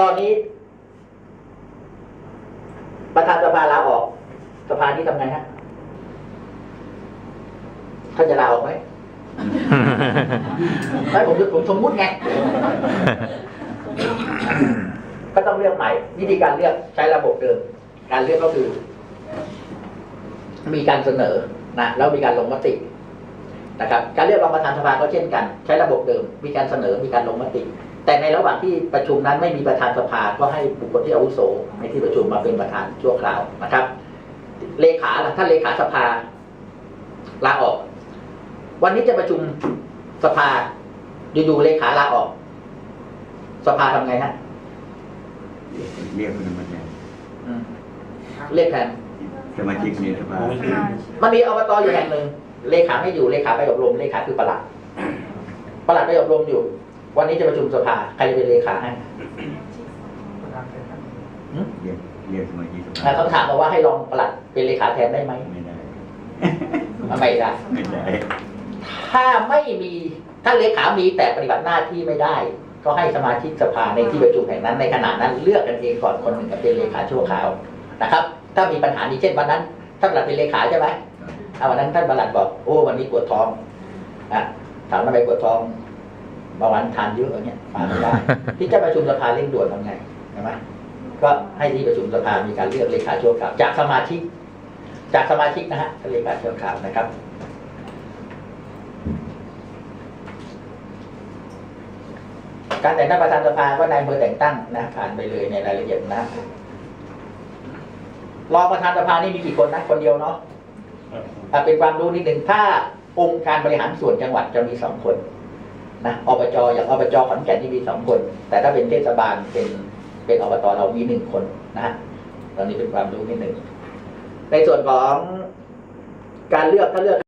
ตอนนี้ ประธานสภาลาออก สภานี้ทำไงฮะท่านจะลาออกไหมไม่ผมผมสมมุติไงก็ต้องเลือกใหม่ วิธีการเลือกใช้ระบบเดิม การเลือกก็คือ มีการเสนอนะแล้วมีการลงมติ นะครับการเลือกรองประธานสภาก็เช่นกัน ใช้ระบบเดิม มีการเสนอมีการลงมติ แต่ในระหว่างที่ประชุมนั้นไม่มีประธานสภาก็ให้บุคคลที่อาวุโสในที่ประชุมมาเป็นประธานชั่วคราวนะครับ เลขาล่ะท่านเลขาสภาลาออก วันนี้จะประชุมสภาอยู่ๆเลขาลาออก สภาทำไงฮะเรียกมันมาแทนอืมเรียกแทนสมาชิกในสภามันมีอบตอยู่แห่งหนึ่ง เลขาไม่อยู่เลขาไปอบรมเลขาคือประหลัดประหลัดไปอบรมอยู่ วันนี้จะประชุมสภาใครจะเป็นเลขาให้หืมเรียกเรียกสมาชิกสอ่าภาเขาถามมาว่าให้รองประหลัดเป็นเลขาแทนได้ไหมไม่ได้ไม่ได้ไม่ได้ถ้าไม่มีถ้าเลขามีแต่ปฏิบัติหน้าที่ไม่ได้ ก็ให้สมาชิกสภาในที่ประชุมแห่งนั้นในขณะนั้นเลือกกันเองก่อนคนหนึ่งจะเป็นเลขาชั่วคราวนะครับ ถ้ามีปัญหานี้เช่นวันนั้นท่านประหลัดเป็นเลขาใช่ไหม อ่าวันนั้นท่านประหลัดบอกโอ้วันนี้ปวดท้องนะถามทำไมปวดท้องเบาหวานทานเยอะอย่างเงี้ยมาไม่ได้ที่จะประชุมสภาเร่งด่วนทำไงใช่ไหมก็ให้ที่ประชุมสภามีการเลือกเลขาชั่วคราวจากสมาชิก จากสมาชิกนะฮะเลขาชั่วคราวนะครับการแต่งตั้งประธานสภาก็นายอำเภอแต่งตั้งนะผ่านไปเลยในรายละเอียดนะรองประธานสภานี่มีกี่คนนะคนเดียวเนาะอะ เป็นความรู้นิดหนึ่งถ้าองค์การบริหารส่วนจังหวัดจะมีสองคนนะอบจอย่างอบจขอนแก่นที่มีสองคน แต่ถ้าเป็นเทศบาลเป็นเป็นอบตเรามีหนึ่งคนนะฮะตอนนี้เป็นความรู้นิดหนึ่งในส่วนของการเลือกถ้าเลือก